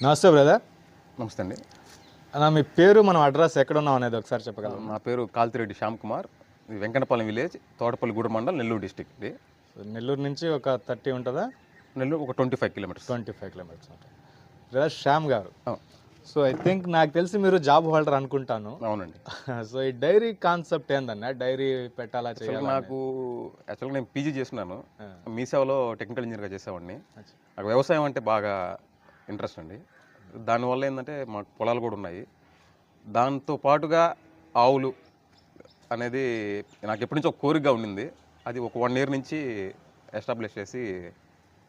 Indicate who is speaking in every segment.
Speaker 1: నమస్తే బ్రదర్
Speaker 2: నమస్తే అండి.
Speaker 1: అన్న మీ పేరు మనం అడ్రస్ ఎక్కడ ఉన్నాం అనేది ఒకసారి చెప్పగలరు?
Speaker 2: నా పేరు కాల్తిరెడ్డి శ్యామ్ కుమార్. ఇది వెంకటపాలెం విలేజ్ తోటపల్లి గూడ మండలం నెల్లూరు డిస్టిక్ ఇది.
Speaker 1: నెల్లూరు నుంచి ఒక థర్టీ ఉంటుందా?
Speaker 2: నెల్లూరు ఒక twenty five kilometres
Speaker 1: twenty five kilometres ఉంటుంది. Brother Shyam garu so I think నాకు తెలిసి మీరు జాబ్ హోల్డర్ అనుకుంటాను.
Speaker 2: అవునండి.
Speaker 1: సో ఈ డైరీ కాన్సెప్ట్ ఏందన్న? డైరీ పెట్టాలా చేయాలా
Speaker 2: నాకు యాక్చువల్గా నేను పీజీ చేస్తున్నాను.
Speaker 1: ఆ.
Speaker 2: మీ సేవలో టెక్నికల్ ఇంజనీర్గా చేసేవాడిని. నాకు వ్యవసాయం అంటే బాగా ఇంట్రెస్ట్ అండి. దానివల్ల ఏంటంటే మాకు పొలాలు కూడా ఉన్నాయి. దాంతో పాటుగా ఆవులు అనేది నాకు ఎప్పటి నుంచో ఒక కోరికగా ఉండింది. అది ఒక వన్ ఇయర్ నుంచి ఎస్టాబ్లిష్ చేసి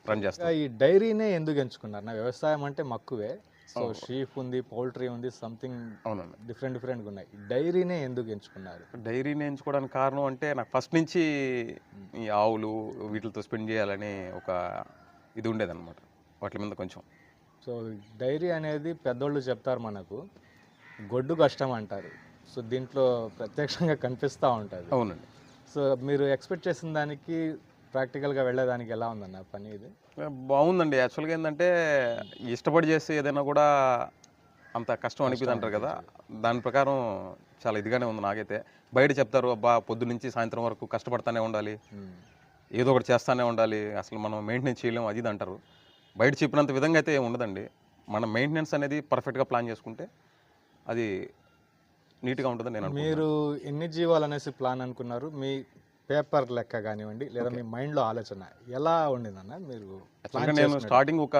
Speaker 2: రన్ చేస్తాను
Speaker 1: ఈ డైరీనే ఎందుకు ఎంచుకున్నారు? నా వ్యవసాయం అంటే మక్కువే. సో షీప్ ఉంది పౌల్ట్రీ ఉంది సంథింగ్
Speaker 2: అవునండి.
Speaker 1: డిఫరెంట్ డిఫరెంట్గా ఉన్నాయి. డైరీనే ఎందుకు ఎంచుకున్నారు?
Speaker 2: డైరీని ఎంచుకోవడానికి కారణం అంటే నాకు ఫస్ట్ నుంచి ఈ ఆవులు వీటితో స్పెండ్ చేయాలని ఒక ఇది ఉండేదన్నమాట. వాటి మీద కొంచెం.
Speaker 1: సో డైరీ అనేది పెద్దోళ్ళు చెప్తారు మనకు గొడ్డు కష్టం అంటారు. సో దీంట్లో ప్రత్యక్షంగా కనిపిస్తూ ఉంటుంది.
Speaker 2: అవునండి.
Speaker 1: సో మీరు ఎక్స్పెక్ట్ చేసిన దానికి ప్రాక్టికల్గా వెళ్ళేదానికి ఎలా ఉందన్న పని ఇది?
Speaker 2: బాగుందండి. యాక్చువల్గా ఏంటంటే ఇష్టపడి చేస్తే ఏదైనా కూడా అంత కష్టం అనిపిది అంటారు కదా. దాని ప్రకారం చాలా ఇదిగానే ఉంది నాకైతే. బయట చెప్తారు అబ్బా పొద్దు నుంచి సాయంత్రం వరకు కష్టపడతానే ఉండాలి. ఏదో ఒకటి చేస్తానే ఉండాలి. అసలు మనం మెయింటెనెన్స్ చేయలేం అది ఇది అంటారు. బయట చెప్పినంత విధంగా అయితే ఉండదండి. మన మెయింటెనెన్స్ అనేది పర్ఫెక్ట్గా ప్లాన్ చేసుకుంటే అది నీట్గా ఉంటుందని నేను.
Speaker 1: మీరు ఎన్ని జీవాలు అనేసి ప్లాన్ అనుకున్నారు? మీ పేపర్ లెక్క కానివ్వండి లేదా మీ మైండ్లో ఆలోచన ఎలా ఉండిందన్న మీరు
Speaker 2: నేను స్టార్టింగ్ ఒక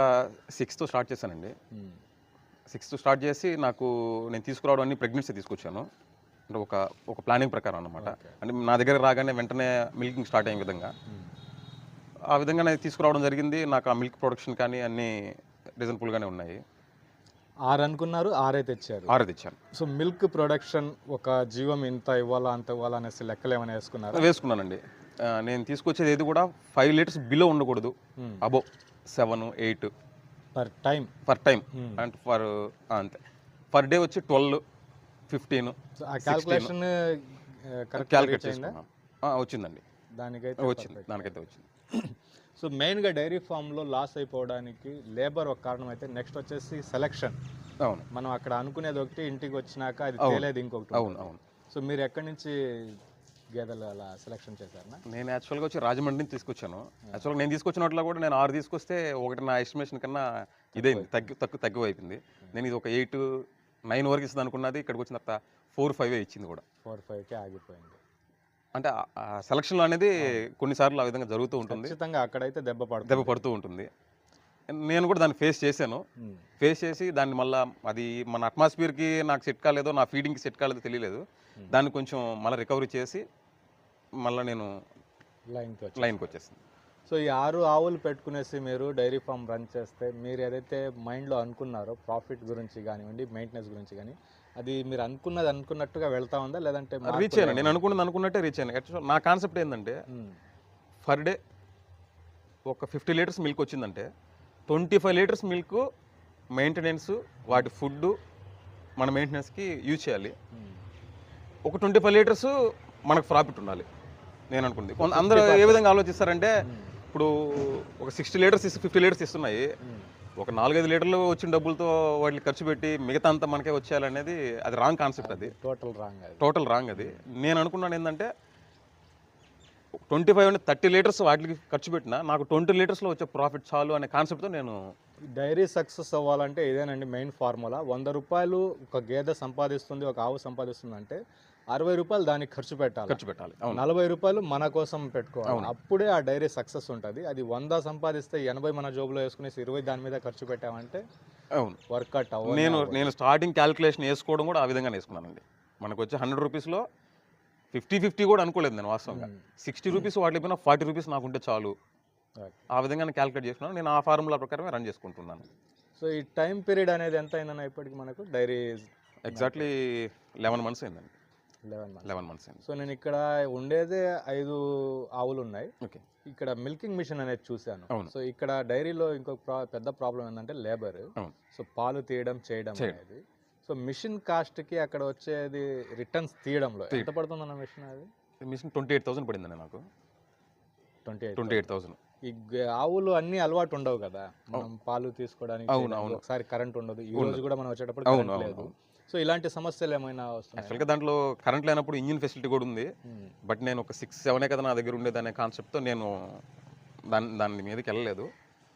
Speaker 2: సిక్స్త్ స్టార్ట్ చేశానండి. సిక్స్త్ స్టార్ట్ చేసి నాకు నేను తీసుకురావడం అన్ని ప్రెగ్నెన్సీ తీసుకొచ్చాను. అంటే ఒక ఒక ప్లానింగ్ ప్రకారం అన్నమాట. అంటే నా దగ్గర రాగానే వెంటనే మిల్కింగ్ స్టార్ట్ అయ్యే విధంగా. ఆ విధంగా తీసుకురావడం జరిగింది. నాకు ఆ మిల్క్ ప్రొడక్షన్ కానీ అన్నీ రీజనబుల్గానే ఉన్నాయి.
Speaker 1: ఆరు అనుకున్నారు ఆరే తెచ్చారు.
Speaker 2: ఆరు తెచ్చాను.
Speaker 1: సో మిల్క్ ప్రొడక్షన్ ఒక జీవం ఇంత ఇవ్వాలా అంత ఇవ్వాలా అనేసి లెక్కలు ఏమైనా వేసుకున్నారు?
Speaker 2: వేసుకున్నానండి. నేను తీసుకొచ్చేది ఏది కూడా ఫైవ్ లీటర్స్ బిలో ఉండకూడదు. Above seven eight.
Speaker 1: Per time.
Speaker 2: Per time. అంటే ఫర్ అంతే. పర్ డే వచ్చి ట్వెల్వ్ ఫిఫ్టీన్
Speaker 1: ఆ క్యాల్కులేషన్ కరెక్ట్
Speaker 2: క్యాలిక్యులేట్ చేసుకున్నాం ఆ, వచ్చిందండి.
Speaker 1: దానికైతే
Speaker 2: వచ్చింది. దానికైతే వచ్చింది.
Speaker 1: సో మెయిన్గా డైరీ ఫామ్లో లాస్ అయిపోవడానికి లేబర్ ఒక కారణం అయితే నెక్స్ట్ వచ్చేసి సెలెక్షన్.
Speaker 2: అవును.
Speaker 1: మనం అక్కడ అనుకునేది ఒకటి ఇంటికి వచ్చినాక అది తేలేది ఇంకొకటి
Speaker 2: అవును అవును.
Speaker 1: సో మీరు ఎక్కడి నుంచి గేదెలు అలా సెలెక్షన్ చేశారనా
Speaker 2: నేను యాక్చువల్గా వచ్చి రాజమండ్రి నుంచి తీసుకొచ్చాను. యాక్చువల్గా నేను తీసుకొచ్చిన వాటిలో కూడా నేను ఆరు తీసుకొస్తే ఒకటి నా ఎస్టిమేషన్ కన్నా ఇదైంది. తగ్గి తక్కువ తక్కువ అయిపోయింది. నేను ఇది ఒక ఎయిట్ నైన్ వరకు ఇస్తుంది అనుకున్నది ఇక్కడికి వచ్చిన తర్వాత ఫోర్ ఫైవ్ ఇచ్చింది కూడా.
Speaker 1: ఫోర్ ఫైవ్కి ఆగిపోయింది.
Speaker 2: అంటే సెలక్షన్లో అనేది కొన్నిసార్లు ఆ విధంగా జరుగుతూ ఉంటుంది.
Speaker 1: ఖచ్చితంగా అక్కడైతే దెబ్బ పడుతుంది.
Speaker 2: దెబ్బ పడుతూ ఉంటుంది. నేను కూడా దాన్ని ఫేస్ చేశాను. ఫేస్ చేసి దాన్ని మళ్ళీ అది మన అట్మాస్ఫియర్కి నాకు సెట్ కాలేదో నా ఫీడింగ్కి సెట్ కాలేదో తెలియలేదు. దాన్ని కొంచెం మళ్ళీ రికవరీ చేసి మళ్ళీ నేను
Speaker 1: లైన్కి
Speaker 2: లైన్కి వచ్చేసింది
Speaker 1: సో ఈ ఆరు ఆవులు పెట్టుకునేసి మీరు డైరీ ఫామ్ రన్ చేస్తే మీరు ఏదైతే మైండ్లో అనుకున్నారో ప్రాఫిట్ గురించి కానివ్వండి మెయింటెనెన్స్ గురించి కానీ అది మీరు అనుకున్నది అనుకున్నట్టుగా వెళ్తా ఉందా? లేదంటే
Speaker 2: రీచ్ అయ్యాను నేను అనుకున్నది అనుకున్నట్టే రీచ్ అయ్యాను నా కాన్సెప్ట్ ఏంటంటే. పర్ డే ఒక ఫిఫ్టీ లీటర్స్ మిల్క్ వచ్చిందంటే twenty five litres milk maintenance వాటి ఫుడ్ మన మెయింటెనెన్స్కి యూజ్ చేయాలి. ఒక ట్వంటీ ఫైవ్ లీటర్స్ మనకు ప్రాఫిట్ ఉండాలి. నేను అనుకుంది. కొంత అందరూ ఏ విధంగా ఆలోచిస్తారంటే ఇప్పుడు ఒక సిక్స్టీ లీటర్స్ ఫిఫ్టీ లీటర్స్ ఇస్తున్నాయి. ఒక నాలుగైదు లీటర్లు వచ్చిన డబ్బులతో వాటిని ఖర్చు పెట్టి మిగతా అంతా మనకే వచ్చేయాలనేది అది రాంగ్ కాన్సెప్ట్ అది.
Speaker 1: టోటల్ రాంగ్ అది.
Speaker 2: టోటల్ రాంగ్ అది. నేను అనుకున్నాను ఏంటంటే ట్వంటీ ఫైవ్ అంటే థర్టీ లీటర్స్ వాటికి ఖర్చు పెట్టినా నాకు ట్వంటీ లీటర్స్లో వచ్చే ప్రాఫిట్ చాలు అనే కాన్సెప్ట్తో నేను
Speaker 1: డైరీ సక్సెస్ అవ్వాలంటే ఇదేనండి మెయిన్ ఫార్ములా? వంద రూపాయలు ఒక గేదె సంపాదిస్తుంది ఒక ఆవు సంపాదిస్తుంది అంటే అరవై రూపాయలు దానికి ఖర్చు పెట్టాలి?
Speaker 2: ఖర్చు పెట్టాలి అవును.
Speaker 1: నలభై రూపాయలు మన కోసం పెట్టుకోవాలి. అప్పుడే ఆ డైరీ సక్సెస్ ఉంటుంది. అది వంద సంపాదిస్తే ఎనభై మన జోబులో వేసుకునేసి ఇరవై దాని మీద ఖర్చు పెట్టామంటే
Speaker 2: అవును.
Speaker 1: వర్కౌట్ అవ్వదు
Speaker 2: నేను నేను స్టార్టింగ్ క్యాలిక్యులేషన్ వేసుకోవడం కూడా ఆ విధంగా వేసుకున్నానండి. మనకు వచ్చి హండ్రెడ్ రూపీస్లో ఫిఫ్టీ ఫిఫ్టీ కూడా అనుకోలేదు నేను వాస్తవంగా. సిక్స్టీ రూపీస్ వాటి పైన ఫార్టీ రూపీస్ నాకుంటే చాలు. ఆ విధంగా క్యాలిక్యులేట్ చేసుకున్నాను. నేను ఆ ఫార్ములా ప్రకారమే రన్ చేసుకుంటున్నాను.
Speaker 1: సో ఈ టైం పీరియడ్ అనేది ఎంత అయిందన్న ఇప్పటికి మనకు? డైరీ
Speaker 2: ఎగ్జాక్ట్లీ లెవెన్ మంత్స్ అయిందండి.
Speaker 1: లెవెన్ మంత్స్
Speaker 2: లెవెన్ మంత్స్ అయింది.
Speaker 1: సో నేను ఇక్కడ ఉండేదే ఐదు ఆవులు ఉన్నాయి
Speaker 2: ఓకే
Speaker 1: ఇక్కడ మిల్కింగ్ మిషన్ అనేది చూశాను. సో ఇక్కడ డైరీలో ఇంకొక పెద్ద ప్రాబ్లం ఏంటంటే లేబర్ సో పాలు తీయడం చేయడం. అనేది. సో మిషన్ కాస్ట్కి అక్కడ వచ్చేది రిటర్న్స్ తీయడంలో. ఎంత పడుతుందన్న మిషన్ అది?
Speaker 2: మిషన్ ట్వంటీ ఎయిట్ థౌసండ్ పడిందండి నాకు.
Speaker 1: Twenty eight
Speaker 2: twenty eight thousand
Speaker 1: ఈ ఆవులు అన్ని అలవాటు ఉండవు కదా. మనం పాలు తీసుకోవడానికి. ఒకసారి కరెంట్ ఉండదు. ఈ. రోజు కూడా మనం వచ్చేటప్పుడు కరెంట్ లేదు. సో ఇలాంటి సమస్యలు ఏమైనా
Speaker 2: యాక్చువల్గా దాంట్లో కరెంట్ లేనప్పుడు ఇంజిన్ ఫెసిలిటీ కూడా ఉంది. బట్ నేను ఒక సిక్స్ సెవెనే కదా నా దగ్గర ఉండేది అనే కాన్సెప్ట్తో నేను దాని దాని మీదకి వెళ్ళలేదు.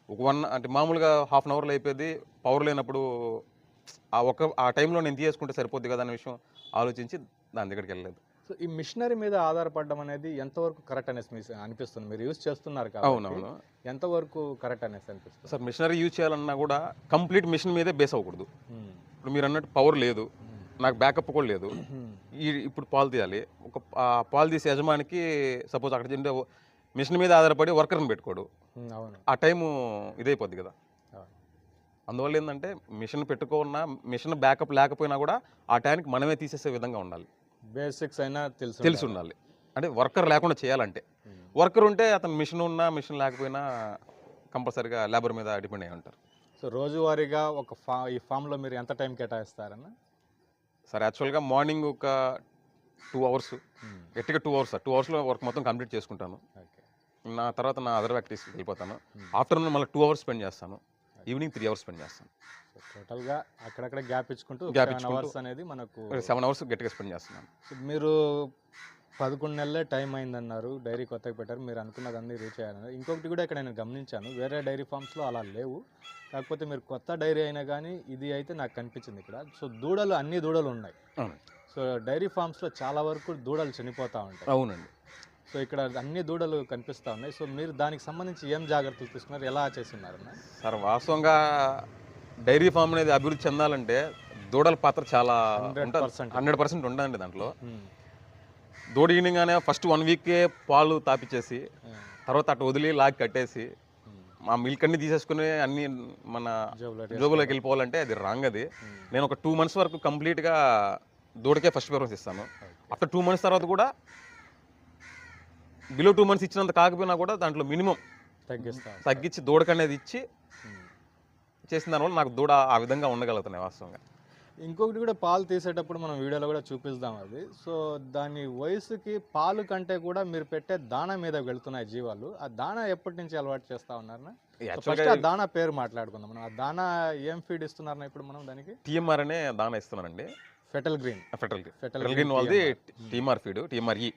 Speaker 2: ఒక వన్ అంటే మామూలుగా హాఫ్ అన్ అవర్లో అయిపోయింది. పవర్ లేనప్పుడు ఆ ఒక ఆ టైంలో నేను తీసుకుంటే సరిపోద్ది కదా అనే విషయం ఆలోచించి దాని దగ్గరికి వెళ్ళలేదు.
Speaker 1: సో ఈ మిషనరీ మీద ఆధారపడడం అనేది ఎంతవరకు కరెక్ట్ అనేసి మీకు అనిపిస్తుంది? మీరు యూజ్ చేస్తున్నారు
Speaker 2: అవునవును.
Speaker 1: ఎంతవరకు కరెక్ట్ అనేసి అనిపిస్తుంది?
Speaker 2: సార్ మిషనరీ యూజ్ చేయాలన్నా కూడా కంప్లీట్ మిషన్ మీదే బేస్ అవ్వకూడదు. ఇప్పుడు మీరు అన్నట్టు పవర్ లేదు. నాకు బ్యాకప్ కూడా లేదు. ఈ ఇప్పుడు పాలు తీయాలి. ఒక పాలు తీసే యజమానికి సపోజ్ అక్కడ తింటే మిషన్ మీద ఆధారపడి వర్కర్ని పెట్టుకోడు. ఆ టైము ఇదైపోద్ది కదా. అందువల్ల ఏంటంటే మిషన్ పెట్టుకున్నా మిషన్ బ్యాకప్ లేకపోయినా కూడా ఆ టైంకి మనమే తీసేసే విధంగా ఉండాలి.
Speaker 1: బేసిక్స్ అయినా తెలుసు
Speaker 2: తెలిసి ఉండాలి అంటే వర్కర్ లేకుండా చేయాలంటే.
Speaker 1: మ్మ్.
Speaker 2: వర్కర్ ఉంటే అతను మిషన్ ఉన్నా మిషన్ లేకపోయినా కంపల్సరీగా లేబర్ మీద డిపెండ్ అయి ఉంటారు.
Speaker 1: సో రోజువారీగా ఒక ఫా ఈ ఫామ్లో మీరు ఎంత టైం కేటాయిస్తారన్న?
Speaker 2: సరే యాక్చువల్గా మార్నింగ్ ఒక టూ అవర్స్. గట్టిగా టూ అవర్స్ టూ అవర్స్లో వర్క్ మొత్తం కంప్లీట్ చేసుకుంటాను.
Speaker 1: ఓకే.
Speaker 2: నా తర్వాత నా అదర్ యాక్టివిటీస్కి వెళ్ళిపోతాను.
Speaker 1: Hmm.
Speaker 2: ఆఫ్టర్నూన్ మళ్ళీ టూ అవర్స్ స్పెండ్ చేస్తాను. ఈవినింగ్ త్రీ అవర్స్ స్పెండ్ చేస్తాను
Speaker 1: టోటల్గా అక్కడక్కడ గ్యాప్ ఇచ్చుకుంటూ
Speaker 2: ఇచ్చుకుంటూ
Speaker 1: అవర్స్ అనేది మనకు
Speaker 2: సెవెన్ అవర్స్ గట్టిగా స్పెండ్ చేస్తున్నాను
Speaker 1: మీరు పదకొండు నెలలే టైం అయిందన్నారు డైరీ కొత్తగా పెట్టారు మీరు అనుకున్నది అన్ని రీచ్ అయ్యారన్నారు. ఇంకొకటి కూడా ఇక్కడ నేను గమనించాను వేరే డైరీ ఫామ్స్లో అలా లేవు. కాకపోతే మీరు కొత్త డైరీ అయినా కానీ ఇది అయితే నాకు కనిపించింది ఇక్కడ. సో దూడలు అన్ని దూడలు ఉన్నాయి. సో డైరీ ఫామ్స్లో చాలా వరకు దూడలు చనిపోతూ ఉంటాయి.
Speaker 2: అవునండి.
Speaker 1: సో ఇక్కడ అన్ని దూడలు కనిపిస్తూ ఉన్నాయి. సో మీరు దానికి సంబంధించి ఏం జాగ్రత్తలు తీసుకున్నారు? ఎలా చేస్తున్నారన్న
Speaker 2: సార్ వాస్తవంగా డైరీ ఫామ్ అనేది అభివృద్ధి చెందాలంటే దూడల పాత్ర చాలా
Speaker 1: 100%
Speaker 2: హండ్రెడ్ పర్సెంట్ ఉంటుందండి దాంట్లో. దూడ ఈనింగ్గానే ఫస్ట్ వన్ వీకే పాలు తాపిచ్చేసి తర్వాత అటు వదిలి లాగి కట్టేసి. మా మిల్క్ అన్ని తీసేసుకుని అన్ని మన
Speaker 1: జోబులో
Speaker 2: జోబులోకి వెళ్ళిపోవాలంటే అది రాంగ్ అది. నేను ఒక టూ మంత్స్ వరకు కంప్లీట్గా దూడకే ఫస్ట్ ప్రిఫరెన్స్ ఇస్తాను. ఆఫ్టర్ టూ మంత్స్ తర్వాత కూడా బిలో టూ మంత్స్ ఇచ్చినంత కాకపోయినా కూడా దాంట్లో మినిమం
Speaker 1: తగ్గిస్తాం.
Speaker 2: తగ్గించి దూడకు అనేది ఇచ్చి చేసిన దానివల్ల నాకు దూడ ఆ విధంగా ఉండగలుగుతున్నాయి వాస్తవంగా.
Speaker 1: ఇంకొకటి కూడా పాలు తీసేటప్పుడు మనం వీడియోలో కూడా చూపిస్తాం అది. సో దాని వయసుకి పాలు కంటే కూడా మీరు పెట్టే దానా మీద వెళ్తున్నాయి జీవాలు. ఆ దానా ఎప్పటి నుంచి అలవాటు చేస్తా ఫస్ట్
Speaker 2: యాక్చువల్గా
Speaker 1: ఆ దానా పేరు మాట్లాడుకుందాం మనం. ఆ దానా ఏం ఫీడ్ ఇస్తున్నారన్నా ఇప్పుడు మనం దానికి?
Speaker 2: టీఎంఆర్ అనే దాన ఇస్తున్నానండి
Speaker 1: fetal green
Speaker 2: fetal
Speaker 1: Fetal
Speaker 2: fetal green వాళ్ళది. టీఎంఆర్. ఫీడ్ టీఎంఆర్ ఈ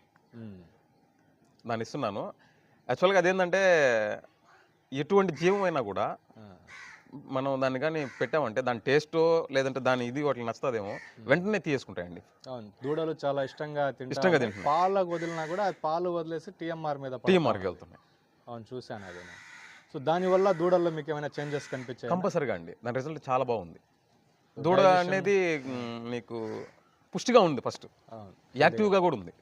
Speaker 2: దాన్ని ఇస్తున్నాను యాక్చువల్గా అదేంటంటే ఎటువంటి జీవం అయినా కూడా మనం దాన్ని కానీ పెట్టామంటే దాని టేస్ట్ లేదంటే దాని ఇది వాటికి నచ్చుతుందేమో వెంటనే తీసేసుకుంటాయండి
Speaker 1: అవును. దూడలు చాలా ఇష్టంగా
Speaker 2: ఇష్టంగా. తింటున్నాయి.
Speaker 1: పాలకు వదిలినా కూడా అది పాలు వదిలేసి టీఎంఆర్ మీద పడతా
Speaker 2: టీఎంఆర్కి వెళ్తున్నాయి.
Speaker 1: అవును చూశాను అది నేను. సో దానివల్ల దూడల్లో మీకు ఏమైనా చేంజెస్ కనిపించాయి?
Speaker 2: కంపల్సరిగా అండి. దాని రిజల్ట్ చాలా బాగుంది. దూడ అనేది మ్, మీకు పుష్టిగా ఉంది ఫస్ట్.
Speaker 1: అవును.
Speaker 2: యాక్టివ్గా కూడా ఉంది.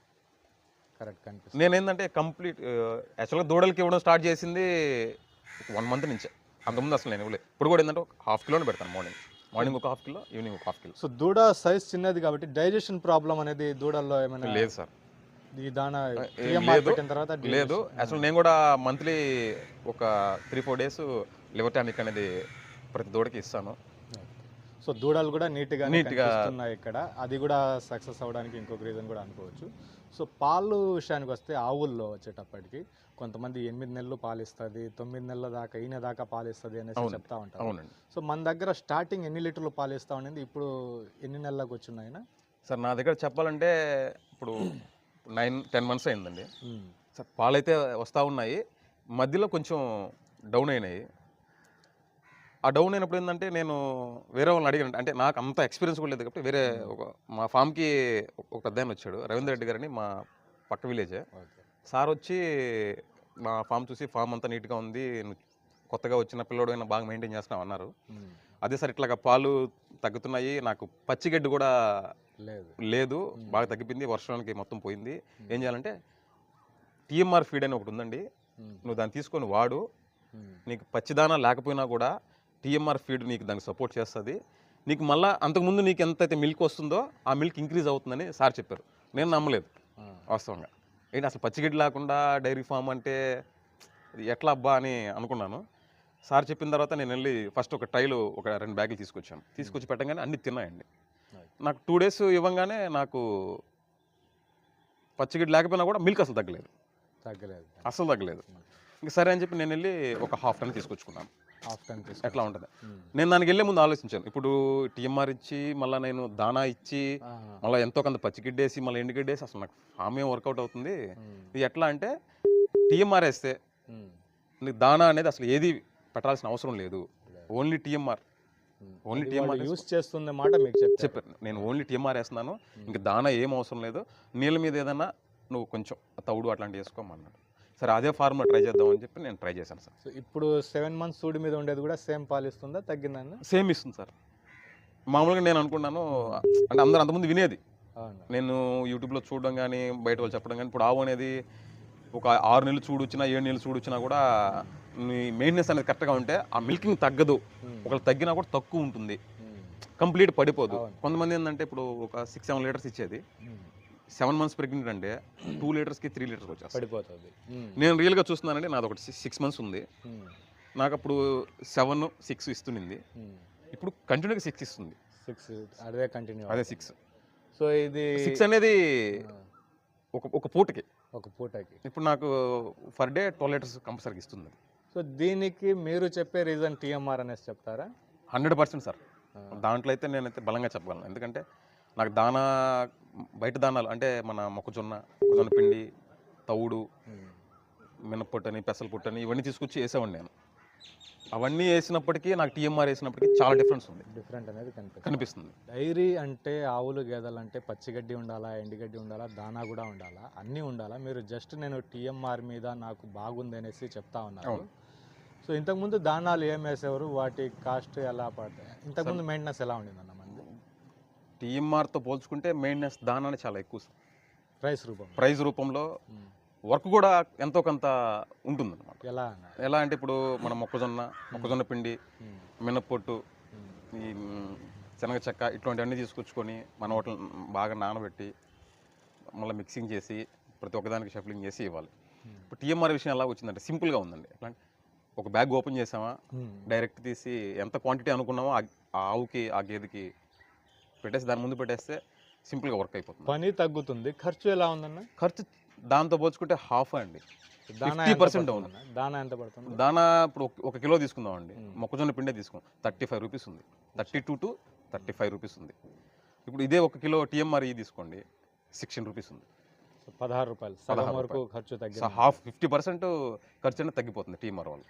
Speaker 1: కరెక్ట్ కనిపిస్తుంది.
Speaker 2: నేనేంటంటే కంప్లీట్ యాక్చువల్గా దూడలకి ఇవ్వడం స్టార్ట్ చేసింది వన్ మంత్ నుంచే. అంతకుముందు అసలు నేను ఇవ్వలేదు ఇప్పుడు కూడా ఏంటంటే ఒక హాఫ్ కిలోనే పెడతాను మార్నింగ్ మార్నింగ్ ఒక హాఫ్ కిలో ఈవినింగ్ ఒక హాఫ్ కిలో.
Speaker 1: సో దూడ సైజ్ చిన్నది కాబట్టి డైజెషన్ ప్రాబ్లం అనేది దూడల్లో ఏమైనా
Speaker 2: లేదు సార్
Speaker 1: ఈ దానా తర్వాత
Speaker 2: లేదు. అసలు నేను కూడా మంత్లీ ఒక three four days liver tonic అనేది ప్రతి దూడకి ఇస్తాను.
Speaker 1: సో దూడలు కూడా నీట్గా
Speaker 2: నీట్గా-
Speaker 1: ఇక్కడ. అది కూడా సక్సెస్ అవ్వడానికి ఇంకొక రీజన్ కూడా అనుకోవచ్చు. సో పాలు విషయానికి వస్తే ఆవుల్లో వచ్చేటప్పటికి కొంతమంది ఎనిమిది నెలలు పాలిస్తుంది తొమ్మిది నెలల దాకా ఈయన దాకా పాలిస్తుంది అనేసి. చెప్తా ఉంటారు. సో మన దగ్గర స్టార్టింగ్ ఎన్ని లీటర్లు పాలిస్తా ఉండింది ఇప్పుడు ఎన్ని నెలలకు వచ్చినాయినా
Speaker 2: సార్ నా దగ్గర చెప్పాలంటే ఇప్పుడు నైన్ టెన్ మంత్స్ అయిందండి. సార్ పాలైతే వస్తూ ఉన్నాయి. మధ్యలో కొంచెం డౌన్ అయినాయి. ఆ డౌన్ అయినప్పుడు ఏంటంటే నేను వేరే వాళ్ళని అడిగాను అంటే నాకు అంత ఎక్స్పీరియన్స్ కూడా లేదు కాబట్టి వేరే ఒక మా ఫామ్కి ఒక పెద్ద ఆయన వచ్చాడు. రవీంద్ర రెడ్డి గారని మా పక్క విలేజే. సార్ వచ్చి మా ఫామ్ చూసి ఫామ్ అంతా నీట్గా ఉంది కొత్తగా వచ్చిన పిల్లోడు అయినా బాగా మెయింటైన్ చేస్తున్నావు అన్నారు. అదే సార్ ఇట్లాగా పాలు తగ్గుతున్నాయి నాకు పచ్చిగడ్డి కూడా
Speaker 1: లేదు.
Speaker 2: లేదు బాగా తగ్గిపోయింది వర్షానికి మొత్తం పోయింది. ఏం చేయాలంటే టీఎంఆర్ ఫీడ్ అని ఒకటి ఉందండి. నువ్వు దాన్ని తీసుకొని వాడు. నీకు పచ్చిదానా లేకపోయినా కూడా టీఎంఆర్ ఫీడ్ నీకు దానికి సపోర్ట్ చేస్తుంది. నీకు మళ్ళీ అంతకుముందు నీకు ఎంతైతే మిల్క్ వస్తుందో ఆ మిల్క్ ఇంక్రీజ్ అవుతుందని సార్ చెప్పారు. నేను నమ్మలేదు. వాస్తవంగా. ఏంటి అసలు పచ్చిగడ్డి లేకుండా డైరీ ఫామ్ అంటే ఎట్లా అబ్బా అని అనుకున్నాను. సార్ చెప్పిన తర్వాత నేను వెళ్ళి ఫస్ట్ ఒక ట్రైలు ఒక రెండు బ్యాగులు తీసుకొచ్చాను. తీసుకొచ్చి పెట్టగానే అన్ని తిన్నాయండి. నాకు టూ డేస్ ఇవ్వగానే నాకు పచ్చిగడ్డి లేకపోయినా కూడా మిల్క్ అసలు తగ్గలేదు.
Speaker 1: తగ్గలేదు.
Speaker 2: అసలు తగ్గలేదు. ఇంకా సరే అని చెప్పి నేను వెళ్ళి ఒక హాఫ్ టన్ తీసుకొచ్చుకున్నాను. ఎట్లా ఉంటుంది? నేను దానికి వెళ్ళే ముందు ఆలోచించాను. ఇప్పుడు టీఎంఆర్ ఇచ్చి మళ్ళీ నేను దానా ఇచ్చి మళ్ళీ ఎంతో కొంత పచ్చిగిడ్డేసి మళ్ళీ ఎండుగడ్డేసి అసలు నాకు ఫామ్ ఏం వర్కౌట్ అవుతుంది? ఇది ఎట్లా అంటే టీఎంఆర్ వేస్తే నీకు దానా అనేది అసలు ఏది పెట్టాల్సిన అవసరం లేదు. Only TMR. Only TMR
Speaker 1: use చేస్తుంది మాట మీకు చెప్పారు.
Speaker 2: నేను ఓన్లీ టీఎంఆర్ వేస్తున్నాను. ఇంకా దానా ఏం అవసరం లేదు. నీళ్ళ మీద ఏదైనా నువ్వు కొంచెం తౌడు అట్లాంటివి వేసుకోమన్నాడు. సరే అదే ఫార్ములా ట్రై చేద్దామని చెప్పి నేను ట్రై చేశాను సార్.
Speaker 1: సో ఇప్పుడు సెవెన్ మంత్స్ సూడి మీద ఉండేది కూడా సేమ్ పాలు ఇస్తుందా తగ్గిందండి?
Speaker 2: సేమ్ ఇస్తుంది సార్. మామూలుగా నేను అనుకున్నాను అంటే అందరూ అంతకుముందు వినేది. నేను యూట్యూబ్లో చూడడం కానీ బయట వాళ్ళు చెప్పడం కానీ ఇప్పుడు ఆవు అనేది ఒక ఆరు నెలలు చూడు వచ్చినా ఏడు నెలలు చూడు వచ్చినా కూడా నీ మెయింటెనెన్స్ అనేది కరెక్ట్గా ఉంటే ఆ మిల్కింగ్ తగ్గదు. ఒకళ్ళు తగ్గినా కూడా తక్కువ ఉంటుంది. కంప్లీట్ పడిపోదు. కొంతమంది ఏంటంటే ఇప్పుడు ఒక సిక్స్ సెవెన్ లీటర్స్ ఇచ్చేది. సెవెన్ మంత్స్ ప్రెగ్నెంట్ అంటే టూ లీటర్స్కి త్రీ లీటర్స్ వచ్చేస్తాయి.
Speaker 1: పడిపోతుంది.
Speaker 2: నేను రియల్గా చూస్తున్నానంటే నాది ఒకటి సిక్స్ మంత్స్ ఉంది. నాకు అప్పుడు సెవెన్ సిక్స్ ఇస్తుంది ఇప్పుడు కంటిన్యూగా సిక్స్ ఇస్తుంది.
Speaker 1: సిక్స్ అదే కంటిన్యూ
Speaker 2: అదే సిక్స్.
Speaker 1: సో ఇది
Speaker 2: సిక్స్ అనేది ఒక ఒక పూటకి.
Speaker 1: ఒక పూటకి.
Speaker 2: ఇప్పుడు నాకు per day twelve litres compulsory ఇస్తుంది
Speaker 1: సో దీనికి మీరు చెప్పే రీజన్ టీఎంఆర్ అనేసి చెప్తారా?
Speaker 2: Hundred percent sir. దాంట్లో అయితే నేనైతే బలంగా చెప్పగలను. ఎందుకంటే నాకు దానా బయట దానాలు అంటే మన మొక్కజొన్న మొక్కజొన్న పిండి తవుడు మినప్పొట్టని పెసల పుట్టని ఇవన్నీ తీసుకొచ్చి వేసేవాడిని నేను. అవన్నీ వేసినప్పటికీ నాకు టీఎంఆర్ వేసినప్పటికీ చాలా డిఫరెన్స్ ఉంది.
Speaker 1: డిఫరెంట్ అనేది కనిపిస్తుంది. డైరీ అంటే ఆవులు గేదెలు అంటే పచ్చిగడ్డి ఉండాలా ఎండుగడ్డి ఉండాలా దానా కూడా ఉండాలా అన్నీ ఉండాలా. మీరు జస్ట్ నేను టీఎంఆర్ మీద నాకు బాగుంది అనేసి చెప్తా ఉన్నారు.
Speaker 2: అవును.
Speaker 1: సో ఇంతకుముందు దానాలు ఏం వేసేవారు? వాటి కాస్ట్ ఎలా పడతాయి? ఇంతకుముందు మెయింటెనెన్స్ ఎలా ఉండింది
Speaker 2: టీఎంఆర్తో పోల్చుకుంటే మెయింటెనెన్స్ దానానే చాలా ఎక్కువ
Speaker 1: ప్రైస్ రూపం.
Speaker 2: ప్రైజ్ రూపంలో వర్క్ కూడా ఎంతో కొంత ఉంటుంది అనమాట
Speaker 1: ఎలా?
Speaker 2: ఎలా అంటే ఇప్పుడు మన మొక్కజొన్న మొక్కజొన్న పిండి మినప్పొట్టు ఈ శనగ చెక్క ఇట్లాంటివన్నీ తీసుకొచ్చుకొని మన వాటిని బాగా నానబెట్టి మళ్ళీ మిక్సింగ్ చేసి ప్రతి ఒక్కదానికి షఫ్లింగ్ చేసి ఇవ్వాలి. ఇప్పుడు టీఎంఆర్ విషయం ఎలా వచ్చిందంటే సింపుల్గా ఉందండి. ఎట్లా ఒక బ్యాగ్ ఓపెన్ చేసామా? డైరెక్ట్ తీసి ఎంత క్వాంటిటీ అనుకున్నామో ఆ ఆవుకి ఆ గేదెకి పెట్టేసి దాని ముందు పెట్టేస్తే సింపుల్గా వర్క్ అయిపోతుంది.
Speaker 1: పని తగ్గుతుంది. ఖర్చు ఎలా ఉందన్న?
Speaker 2: ఖర్చు దాంతో పోల్చుకుంటే హాఫ్ అండి.
Speaker 1: దానా
Speaker 2: 50%
Speaker 1: ఎంత
Speaker 2: down.
Speaker 1: పడుతుందన్న? దానా ఎంత పడుతుంది?
Speaker 2: దానా ఇప్పుడు ఒక- కిలో తీసుకుందామండి
Speaker 1: మ్మ్.
Speaker 2: మొక్కజొన్న పిండే తీసుకుందాం. థర్టీ ఫైవ్ రూపీస్ ఉంది. Thirty two to thirty five rupees ఉంది. ఇప్పుడు ఇదే ఒక కిలో టీఎంఆర్ ఈ తీసుకోండి. సిక్స్టీన్ రూపీస్ ఉంది.
Speaker 1: పదహారు రూపాయలు. సగం వరకు ఖర్చు
Speaker 2: సో
Speaker 1: తగ్గింది.
Speaker 2: హాఫ్ ఫిఫ్టీ పర్సెంట్ ఖర్చు అనేది తగ్గిపోతుంది టీఎంఆర్ వాళ్ళు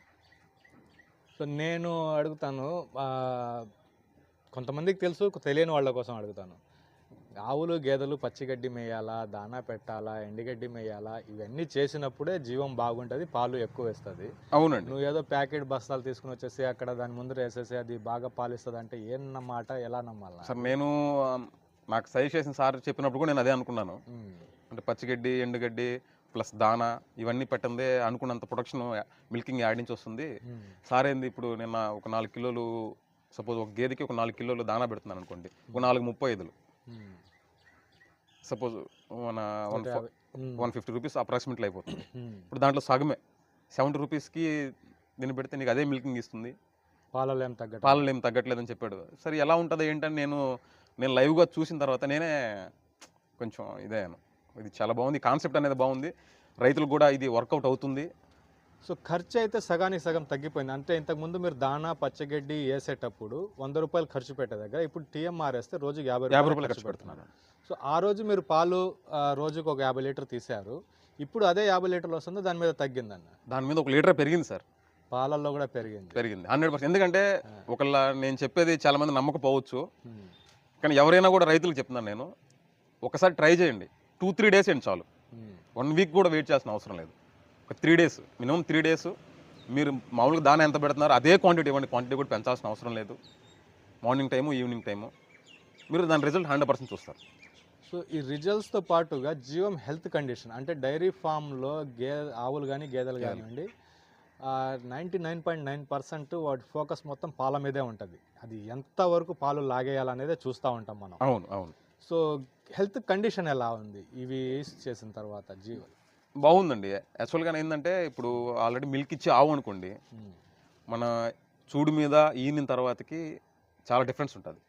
Speaker 1: సో నేను అడుగుతాను కొంతమందికి తెలుసు తెలియని వాళ్ళ కోసం అడుగుతాను. ఆవులు గేదెలు పచ్చిగడ్డి మేయాలా దానా పెట్టాలా ఎండుగడ్డి మేయాలా ఇవన్నీ చేసినప్పుడే జీవం బాగుంటుంది పాలు ఎక్కువ వేస్తుంది.
Speaker 2: అవునండి.
Speaker 1: నువ్వు ఏదో ప్యాకెట్ బస్తాలు తీసుకుని వచ్చేసి అక్కడ దాని ముందు వేసేసి అది బాగా పాలిస్తుంది అంటే ఏం నమ్మాట ఎలా నమ్మాలా?
Speaker 2: సార్ నేను నాకు సజెస్ట్ చేసిన సార్ చెప్పినప్పుడు కూడా నేను అదే అనుకున్నాను. అంటే పచ్చిగడ్డి ఎండుగడ్డి ప్లస్ దానా ఇవన్నీ పెట్టందే అనుకున్నంత ప్రొడక్షన్ మిల్కింగ్ యాడ్ నుంచి వస్తుంది. సార్ ఏంది ఇప్పుడు నిన్న ఒక నాలుగు కిలోలు సపోజ్ ఒక గేదెకి ఒక నాలుగు కిలోలు దానా పెడుతున్నాను అనుకోండి ఒక నాలుగు ముప్పై ఐదులు. సపోజ్ మన one one fifty rupees approximately అయిపోతుంది. ఇప్పుడు దాంట్లో సగమే. సెవెంటీ రూపీస్కి దీన్ని పెడితే నీకు అదే మిల్కింగ్ ఇస్తుంది.
Speaker 1: పాలలో ఏం తగ్గట్టు
Speaker 2: పాలలో ఏం తగ్గట్లేదని చెప్పాడు. సరే ఎలా ఉంటుంది ఏంటని నేను నేను లైవ్గా చూసిన తర్వాత నేనే కొంచెం ఇదయ్యాను ఇది చాలా బాగుంది. కాన్సెప్ట్ అనేది బాగుంది. రైతులకు కూడా ఇది వర్కౌట్ అవుతుంది.
Speaker 1: సో ఖర్చు అయితే సగానికి సగం తగ్గిపోయింది. అంటే ఇంతకుముందు మీరు దానా పచ్చగడ్డి వేసేటప్పుడు వంద రూపాయలు ఖర్చు పెట్టే దగ్గర ఇప్పుడు టీఎంఆర్ వేస్తే రోజుకి యాభై
Speaker 2: యాభై రూపాయలు ఖర్చు పెడుతున్నాను
Speaker 1: సో ఆ రోజు మీరు పాలు రోజుకు ఒక యాభై లీటర్ తీశారు. ఇప్పుడు అదే యాభై లీటర్లు వస్తుంది దాని మీద తగ్గిందన్న.
Speaker 2: దాని మీద ఒక లీటర్ పెరిగింది సార్.
Speaker 1: పాలల్లో కూడా పెరిగింది.
Speaker 2: పెరిగింది. Hundred percent. ఎందుకంటే ఒకళ్ళ నేను చెప్పేది చాలా మంది నమ్మకపోవచ్చు. కానీ ఎవరైనా కూడా రైతులకు చెప్తున్నాను నేను ఒకసారి ట్రై చేయండి. టూ త్రీ డేస్ ఏంటి చాలు. వన్ వీక్ కూడా వెయిట్ చేయాల్సిన అవసరం లేదు. ఒక three days minimum three days మీరు మామూలుగా దాని ఎంత పెడుతున్నారు అదే క్వాంటిటీ ఇవ్వండి. క్వాంటిటీ కూడా పెంచాల్సిన అవసరం లేదు. మార్నింగ్ టైము ఈవినింగ్ టైము మీరు దాని రిజల్ట్ హండ్రెడ్ పర్సెంట్ చూస్తారు.
Speaker 1: సో ఈ రిజల్ట్స్తో పాటుగా జీవం హెల్త్ కండిషన్ అంటే డైరీ ఫామ్లో గే ఆవులు కానీ గేదెలు కానివ్వండి ninety nine point nine percent వాటి ఫోకస్ మొత్తం పాల మీదే ఉంటుంది. అది ఎంతవరకు పాలు లాగేయాలనేదే చూస్తూ ఉంటాం మనం.
Speaker 2: అవును అవును.
Speaker 1: సో హెల్త్ కండిషన్ ఎలా ఉంది? ఇవి చేసిన తర్వాత జీవం.
Speaker 2: బాగుందండి. యాక్చువల్గా ఏంటంటే ఇప్పుడు ఆల్రెడీ మిల్క్ ఇచ్చి ఆవు అనుకోండి మన చూడు మీద ఈనిన తర్వాతకి చాలా డిఫరెన్స్ ఉంటుంది.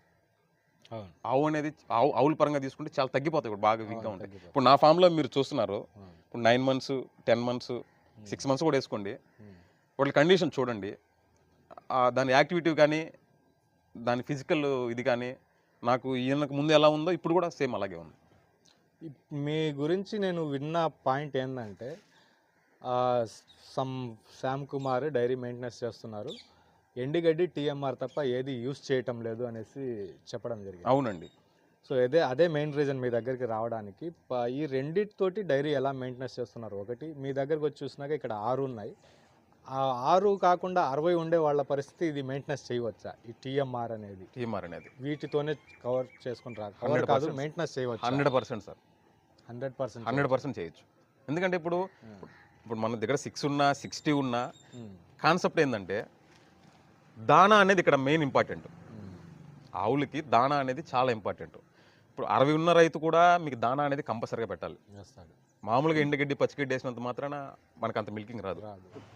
Speaker 2: ఆవు అనేది ఆవు ఆవుల పరంగా తీసుకుంటే చాలా తగ్గిపోతాయి ఇప్పుడు బాగా వీక్గా ఉంటాయి. ఇప్పుడు నా ఫామ్లో మీరు చూస్తున్నారు. ఇప్పుడు nine months ten months six months కూడా వేసుకోండి. వాళ్ళ కండిషన్ చూడండి. దాని యాక్టివిటీ కానీ దాని ఫిజికల్ ఇది కానీ నాకు ఈయనకు ముందు ఎలా ఉందో ఇప్పుడు కూడా సేమ్ అలాగే ఉంది.
Speaker 1: మీ గురించి నేను విన్న పాయింట్ ఏంటంటే some Shyam Kumar dairy maintenance చేస్తున్నారు. ఎండిగడ్డి టీఎంఆర్ తప్ప ఏది యూస్ చేయటం లేదు అనేసి చెప్పడం జరిగింది.
Speaker 2: అవునండి.
Speaker 1: సో అదే అదే మెయిన్ రీజన్ మీ దగ్గరికి రావడానికి. ఈ రెండిటితోటి డైరీ ఎలా మెయింటెనెన్స్ చేస్తున్నారు? ఒకటి మీ దగ్గరకు వచ్చి చూసినాక ఇక్కడ ఆరు ఉన్నాయి. ఆ ఆరు కాకుండా అరవై ఉండే వాళ్ళ పరిస్థితి ఇది మెయింటెనెన్స్ చేయవచ్చా? ఈ టీఎంఆర్ అనేది.
Speaker 2: టీఎంఆర్ అనేది.
Speaker 1: వీటితోనే కవర్ చేసుకుని కవర్ కాదు
Speaker 2: 100%
Speaker 1: మెయింటెనెన్స్ చేయవచ్చు?
Speaker 2: Hundred percent sir.
Speaker 1: Hundred percent
Speaker 2: hundred percent చేయొచ్చు. ఎందుకంటే ఇప్పుడు ఇప్పుడు మన దగ్గర సిక్స్ ఉన్నా సిక్స్టీ ఉన్నా కాన్సెప్ట్ ఏంటంటే దానా అనేది ఇక్కడ మెయిన్ ఇంపార్టెంట్ ఆవులకి దానా అనేది చాలా ఇంపార్టెంట్ ఇప్పుడు అరవై ఉన్న రైతు కూడా మీకు దానా అనేది కంపల్సరీగా పెట్టాలి. మామూలుగా ఎండుగడ్డి పచ్చిగడ్డి వేసినంత మాత్రాన మనకు అంత మిల్కింగ్ రాదు.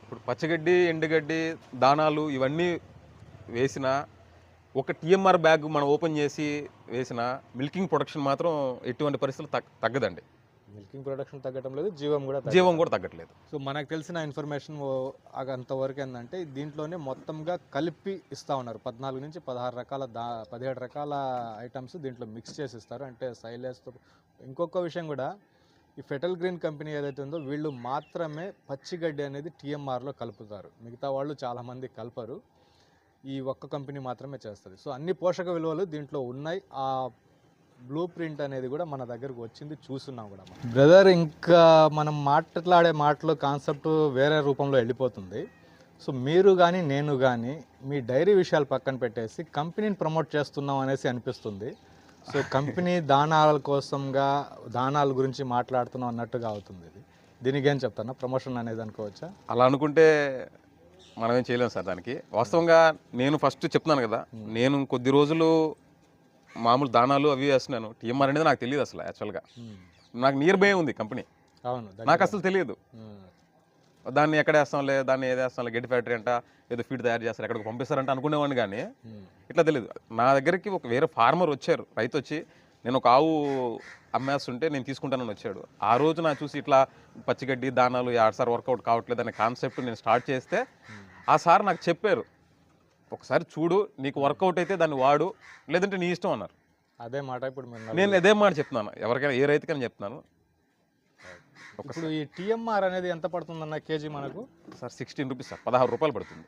Speaker 2: ఇప్పుడు పచ్చిగడ్డి ఎండుగడ్డి దానాలు ఇవన్నీ వేసిన ఒక టీఎంఆర్ బ్యాగ్ మనం ఓపెన్ చేసి వేసిన మిల్కింగ్ ప్రొడక్షన్ మాత్రం ఎటువంటి పరిస్థితులు తగ్గ తగ్గదండి.
Speaker 1: మిల్కింగ్ ప్రొడక్షన్ తగ్గటం లేదు జీవం కూడా
Speaker 2: జీవం కూడా తగ్గట్లేదు.
Speaker 1: సో మనకు తెలిసిన ఇన్ఫర్మేషన్ అంతవరకు ఏంటంటే దీంట్లోనే మొత్తంగా కలిపి ఇస్తా ఉన్నారు. పద్నాలుగు నుంచి పదహారు రకాల దా పదిహేడు రకాల ఐటమ్స్ దీంట్లో మిక్స్ చేసి ఇస్తారు. అంటే సైలేస్తో ఇంకొక విషయం కూడా ఈ ఫెటల్ గ్రీన్ కంపెనీ ఏదైతే ఉందో వీళ్ళు మాత్రమే పచ్చిగడ్డి అనేది టీఎంఆర్లో కలుపుతారు. మిగతా వాళ్ళు చాలామంది కలపరు. ఈ ఒక్క కంపెనీ మాత్రమే చేస్తుంది. సో అన్ని పోషక విలువలు దీంట్లో ఉన్నాయి. ఆ బ్లూ ప్రింట్ అనేది కూడా మన దగ్గరకు వచ్చింది. చూస్తున్నాం కూడా బ్రదర్ ఇంకా మనం మాట్లాడే మాటలు కాన్సెప్ట్ వేరే రూపంలో వెళ్ళిపోతుంది. సో మీరు కానీ నేను కానీ మీ డైరీ విషయాలు పక్కన పెట్టేసి కంపెనీని ప్రమోట్ చేస్తున్నాం అనేసి అనిపిస్తుంది. సో కంపెనీ దానాల కోసంగా దానాల గురించి మాట్లాడుతున్నాం అన్నట్టుగా అవుతుంది ఇది. దీనికి ఏం చెప్తాను? ప్రమోషన్ అనేది అనుకోవచ్చా?
Speaker 2: అలా అనుకుంటే మనం ఏం చేయలేం సార్ దానికి. వాస్తవంగా నేను ఫస్ట్ చెప్తున్నాను కదా నేను కొద్ది రోజులు మామూలు దానాలు అవి వేస్తున్నాను. టీఎంఆర్ అనేది నాకు తెలియదు అసలు యాక్చువల్గా నాకు నియర్ బై ఉంది కంపెనీ.
Speaker 1: అవును
Speaker 2: నాకు అసలు తెలియదు. దాన్ని ఎక్కడ వేస్తాంలే దాన్ని ఏది వేస్తాంలే గడ్డి ఫ్యాక్టరీ అంట ఏదో ఫీడ్ తయారు చేస్తారు ఎక్కడికి పంపిస్తారంట అనుకునేవాడిని కానీ ఇట్లా తెలియదు. నా దగ్గరికి ఒక వేరే ఫార్మర్ వచ్చారు రైతు వచ్చి నేను ఒక ఆవు అమ్మేస్తుంటే నేను తీసుకుంటానని వచ్చాడు. ఆ రోజు నా చూసి ఇట్లా పచ్చిగడ్డి దానాలు ఆడ సార్ వర్కౌట్ కావట్లేదు అనే కాన్సెప్ట్ నేను స్టార్ట్ చేస్తే ఆ సార్ నాకు చెప్పారు ఒకసారి చూడు నీకు వర్కౌట్ అయితే దాన్ని వాడు లేదంటే నీ ఇష్టం అన్నారు.
Speaker 1: అదే మాట ఇప్పుడు
Speaker 2: నేను ఇదే మాట చెప్తున్నాను ఎవరికైనా ఏ రైతుకైనా చెప్తున్నాను.
Speaker 1: ఇప్పుడు ఈ టీఎంఆర్ అనేది ఎంత పడుతుందన్న కేజీ మనకు?
Speaker 2: సార్ సిక్స్టీన్ రూపీస్ సార్ పదహారు రూపాయలు పడుతుంది.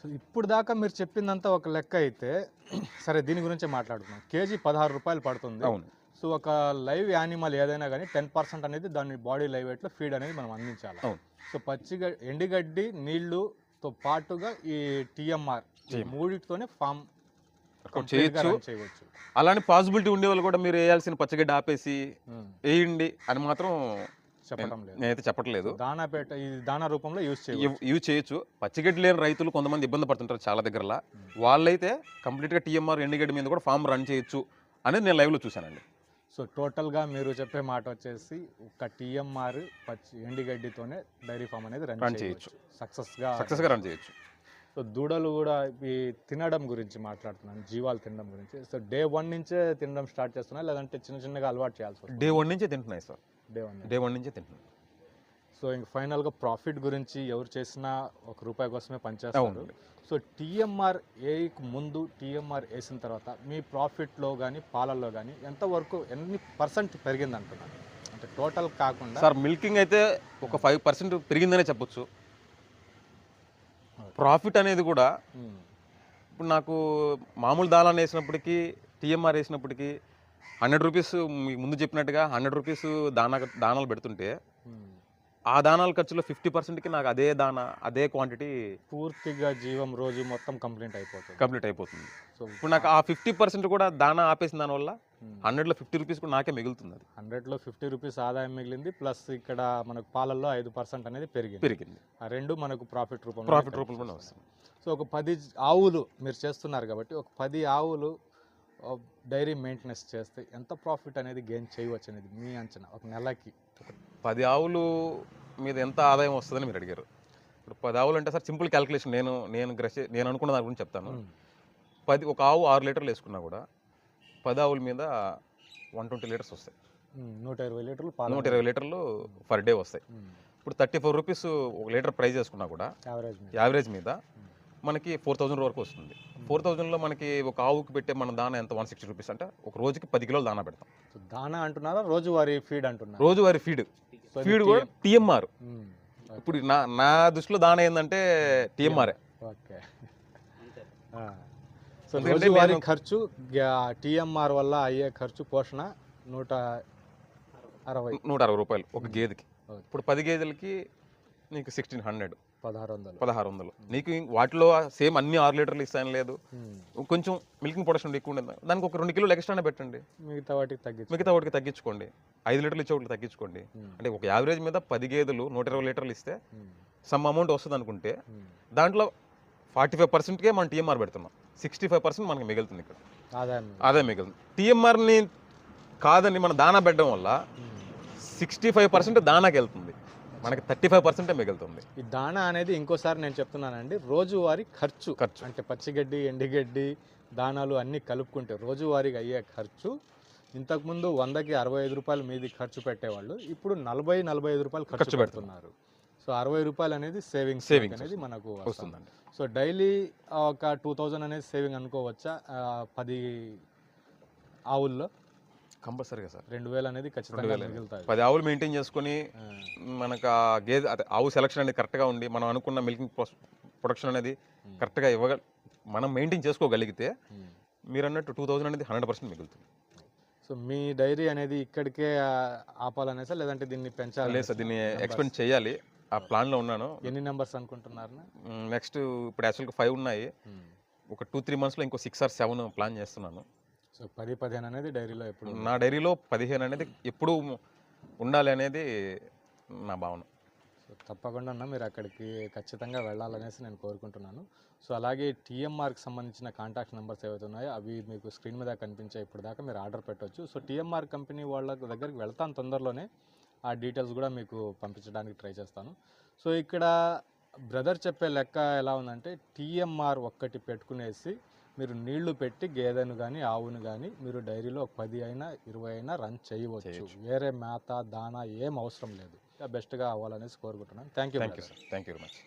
Speaker 1: సో ఇప్పుడు దాకా మీరు చెప్పిందంతా ఒక లెక్క అయితే సరే దీని గురించే మాట్లాడుతున్నాం. కేజీ పదహారు రూపాయలు పడుతుంది.
Speaker 2: అవును.
Speaker 1: సో ఒక లైవ్ యానిమల్ ఏదైనా కానీ టెన్ పర్సెంట్ అనేది దాని బాడీ లైవ్ వెయిట్లో ఫీడ్ అనేది మనం అందించాలి?
Speaker 2: అవును.
Speaker 1: సో పచ్చిగ ఎండిగడ్డి నీళ్ళుతో పాటుగా ఈ టీఎంఆర్ మూడిటితోనే ఫామ్
Speaker 2: చేయొచ్చు. అలానే పాసిబిలిటీ ఉండే వాళ్ళు కూడా మీరు వేయాల్సిన పచ్చగడ్డి ఆపేసి వేయండి అని మాత్రం
Speaker 1: చెప్పడం లేదు.
Speaker 2: నేనైతే చెప్పట్లేదు.
Speaker 1: దానా పేట ఈ దానా రూపంలో యూజ్ చేయవచ్చు.
Speaker 2: ఇవి చేయొచ్చు. పచ్చిగడ్డి లేని రైతులు కొంతమంది ఇబ్బంది పడుతుంటారు చాలా దగ్గరలా. వాళ్ళైతే కంప్లీట్గా టీఎంఆర్ ఎండుగడ్డి మీద కూడా ఫామ్ రన్ చేయొచ్చు అనేది నేను లైవ్లో చూశానండి.
Speaker 1: సో టోటల్గా మీరు చెప్పే మాట వచ్చేసి ఒక టీఎంఆర్ పచ్చి ఎండిగడ్డితోనే డైరీ ఫామ్ అనేది రన్ చేయొచ్చు. సక్సెస్గా
Speaker 2: సక్సెస్గా రన్ చేయొచ్చు.
Speaker 1: సో దూడలు కూడా ఈ తినడం గురించి మాట్లాడుతున్నాను జీవాలు తినడం గురించి. సో డే వన్ నుంచే తినడం స్టార్ట్ చేస్తున్నా లేదంటే చిన్న చిన్నగా అలవాటు చేయాల్సి
Speaker 2: డే వన్ నుంచే తింటున్నాయి sir.
Speaker 1: Day one
Speaker 2: day one నుంచే తింటున్నాయి.
Speaker 1: సో ఇంక ఫైనల్గా ప్రాఫిట్ గురించి ఎవరు చేసినా ఒక రూపాయి కోసమే పనిచేస్తారు. సో టీఎంఆర్ ఏకి ముందు టీఎంఆర్ వేసిన తర్వాత మీ ప్రాఫిట్లో కానీ పాలల్లో కానీ ఎంతవరకు ఎన్ని పర్సెంట్ పెరిగింది అంటున్నాను అంటే టోటల్ కాకుండా
Speaker 2: సార్ మిల్కింగ్ అయితే ఒక ఫైవ్ పర్సెంట్ పెరిగిందనే చెప్పొచ్చు. ప్రాఫిట్ అనేది కూడా ఇప్పుడు నాకు మామూలు దాళాన్ని వేసినప్పటికీ టీఎంఆర్ వేసినప్పటికీ హండ్రెడ్ రూపీస్ ముందు చెప్పినట్టుగా హండ్రెడ్ రూపీస్ దానా దానాలు పెడుతుంటే. ఆ దానాల ఖర్చులో ఫిఫ్టీ పర్సెంట్కి నాకు అదే దానా అదే క్వాంటిటీ
Speaker 1: పూర్తిగా జీవం రోజు మొత్తం కంప్లీట్ అయిపోతుంది.
Speaker 2: కంప్లీట్ అయిపోతుంది.
Speaker 1: సో
Speaker 2: ఇప్పుడు నాకు ఆ ఫిఫ్టీ పర్సెంట్ కూడా దానా ఆపేసిన దానివల్ల హండ్రెడ్లో ఫిఫ్టీ రూపీస్ కూడా నాకే మిగులుతుంది అది
Speaker 1: హండ్రెడ్లో ఫిఫ్టీ రూపీస్ ఆదాయం మిగిలింది ప్లస్ ఇక్కడ మనకు పాలల్లో ఐదు పర్సెంట్ అనేది పెరిగింది.
Speaker 2: పెరిగింది.
Speaker 1: ఆ రెండు మనకు ప్రాఫిట్ రూపంలో
Speaker 2: ప్రాఫిట్ రూపంలోనే వస్తుంది
Speaker 1: సో ఒక పది ఆవులు మీరు చేస్తున్నారు కాబట్టి ఒక పది ఆవులు డైరీ మెయింటెనెన్స్ చేస్తే ఎంత ప్రాఫిట్ అనేది గెయిన్ చేయవచ్చు అనేది మీ అంచనా ఒక నెలకి?
Speaker 2: పది ఆవులు మీద ఎంత ఆదాయం వస్తుందని మీరు అడిగారు. ఇప్పుడు పది ఆవులు అంటే సార్ సింపుల్ క్యాలిక్యులేషన్ నేను నేను గ్రస్ నేను అనుకున్న దాని గురించి చెప్తాను. పది ఒక ఆవు ఆరు లీటర్లు వేసుకున్నా కూడా పది ఆవుల మీద వన్ ట్వంటీ లీటర్స్ వస్తాయి.
Speaker 1: నూట ఇరవై లీటర్లు
Speaker 2: నూట ఇరవై లీటర్లు పర్ డే వస్తాయి. ఇప్పుడు థర్టీ ఫోర్ రూపీస్ ఒక లీటర్ ప్రైస్ చేసుకున్నా కూడా
Speaker 1: యావరేజ్
Speaker 2: యావరేజ్ మీద మనకి ఫోర్ థౌజండ్ వరకు వస్తుంది. ఫోర్ థౌజండ్లో మనకి ఒక ఆవుకి పెట్టే మన దానా ఎంత? One sixty rupees. అంటే ఒక రోజుకి పది కిలోలు దానా పెడతాం.
Speaker 1: సో దానా అంటున్నారా? రోజువారీ ఫీడ్ అంటున్నారు?
Speaker 2: రోజువారీ ఫీడ్. ఫీడ్ కూడా టీఎంఆర్. ఇప్పుడు నా నా దృష్టిలో దానా ఏంటంటే టీఎంఆర్ఏ
Speaker 1: ఓకే. ఆ. సో
Speaker 2: ఎందుకంటే
Speaker 1: రోజువారీ
Speaker 2: నేను-
Speaker 1: ఖర్చు టిఎంఆర్ వల్ల అయ్యే ఖర్చు పోషణ నూట అరవై.
Speaker 2: నూట అరవై రూపాయలు ఒక గేదెకి. ఇప్పుడు పది గేదెలకి నీకు సిక్స్టీన్ హండ్రెడ్
Speaker 1: పదహారు వందలు
Speaker 2: పదహారు వందలు నీకు వాటిలో సేమ్ అన్ని ఆరు లీటర్లు ఇస్తాను లేదు.
Speaker 1: మ్మ్.
Speaker 2: కొంచెం మిల్కింగ్ ప్రొడక్షన్ ఎక్కువ ఉండదు. దానికి ఒక రెండు కిలోలు ఎక్స్ట్రానే పెట్టండి.
Speaker 1: మిగతా వాటికి తగ్గించు
Speaker 2: మిగతా వాటికి తగ్గించుకోండి. ఐదు లీటర్లు ఇచ్చే వాటికి తగ్గించుకోండి.
Speaker 1: మ్మ్.
Speaker 2: అంటే ఒక యావరేజ్ మీద పది గేదెలు నూట ఇరవై లీటర్లు ఇస్తే
Speaker 1: మ్మ్.
Speaker 2: సమ్ అమౌంట్ వస్తుంది అనుకుంటే. దాంట్లో ఫార్టీ ఫైవ్ పర్సెంట్కే మనం టీఎంఆర్ పెడుతున్నాం. సిక్స్టీ ఫైవ్ పర్సెంట్ మనకి మిగులుతుంది ఇక్కడ. అదే మిగులుతుంది. టీఎంఆర్ని కాదని మనం దానా పెట్టడం వల్ల. సిక్స్టీ ఫైవ్ పర్సెంట్ దానాకి వెళ్తుంది. మనకి థర్టీ ఫైవ్ పర్సెంటే మిగులుతుంది.
Speaker 1: ఈ దాణా అనేది ఇంకోసారి నేను చెప్తున్నానండి రోజువారీ ఖర్చు.
Speaker 2: ఖర్చు.
Speaker 1: అంటే పచ్చిగడ్డి ఎండిగడ్డి దానాలు అన్నీ కలుపుకుంటే రోజువారీగా అయ్యే ఖర్చు. ఇంతకుముందు వందకి అరవై ఐదు రూపాయలు మీది ఖర్చు పెట్టేవాళ్ళు ఇప్పుడు నలభై నలభై ఐదు రూపాయలు ఖర్చు పెడుతున్నారు. సో అరవై రూపాయలు అనేది సేవింగ్స్
Speaker 2: Savings
Speaker 1: అనేది మనకు వస్తుంది.
Speaker 2: వస్తుందండి.
Speaker 1: సో డైలీ ఒక టూ థౌజండ్ అనేది సేవింగ్ అనుకోవచ్చా? పది ఆవుల్లో?
Speaker 2: కంపల్సరీగా సార్.
Speaker 1: రెండు వేలు అనేది ఖచ్చితంగా. మిగులుతాయి.
Speaker 2: పది ఆవులు మెయింటైన్ చేసుకొని మనకు ఆ గేదె అదే ఆవు సెలక్షన్ అనేది కరెక్ట్గా ఉండి మనం అనుకున్న మిల్కింగ్ ప్రొడక్షన్ అనేది కరెక్ట్గా ఇవ్వగ మనం మెయింటైన్ చేసుకోగలిగితే. మీరు అన్నట్టు టూ థౌసండ్ అనేది హండ్రెడ్ పర్సెంట్ మిగులుతుంది.
Speaker 1: సో మీ డైరీ అనేది ఇక్కడికే ఆ, ఆపాలనేసా లేదంటే దీన్ని పెంచాలి
Speaker 2: లేదు సార్ దీన్ని ఎక్స్పెండ్ చేయాలి. ఆ ప్లాన్లో ఉన్నాను.
Speaker 1: ఎన్ని నెంబర్స్ అనుకుంటున్నారు
Speaker 2: నెక్స్ట్ ఇప్పుడు యాక్చువల్గా ఫైవ్ ఉన్నాయి. ఒక టూ త్రీ మంత్స్లో ఇంకో సిక్స్ ఆర్ సెవెన్ ప్లాన్ చేస్తున్నాను.
Speaker 1: సో పది పదిహేను అనేది డైరీలో ఎప్పుడు
Speaker 2: నా డైరీలో పదిహేను అనేది ఎప్పుడు ఉండాలి అనేది నా భావన.
Speaker 1: సో తప్పకుండా అన్న మీరు అక్కడికి ఖచ్చితంగా వెళ్ళాలనేసి నేను కోరుకుంటున్నాను. సో అలాగే టీఎంఆర్కి సంబంధించిన కాంటాక్ట్ నెంబర్స్ ఏవైతే ఉన్నాయో అవి మీకు స్క్రీన్ మీద కనిపించే ఇప్పుడు దాకా మీరు ఆర్డర్ పెట్టవచ్చు సో టీఎంఆర్ కంపెనీ వాళ్ళ దగ్గరికి వెళ్తాను తొందరలోనే. ఆ డీటెయిల్స్ కూడా మీకు పంపించడానికి ట్రై చేస్తాను. సో ఇక్కడ బ్రదర్ చెప్పే లెక్క ఎలా ఉందంటే టీఎంఆర్ ఒక్కటి పెట్టుకునేసి మీరు నీళ్ళు పెట్టి గేదెను కానీ ఆవును కానీ మీరు డైరీలో పది అయినా ఇరవై అయినా రన్ చేయవచ్చు. వేరే మేత దానా ఏం అవసరం లేదు. బెస్ట్గా అవ్వాలనేసి కోరుకుంటున్నాను. Thank you
Speaker 2: thank you sir. Thank you very much.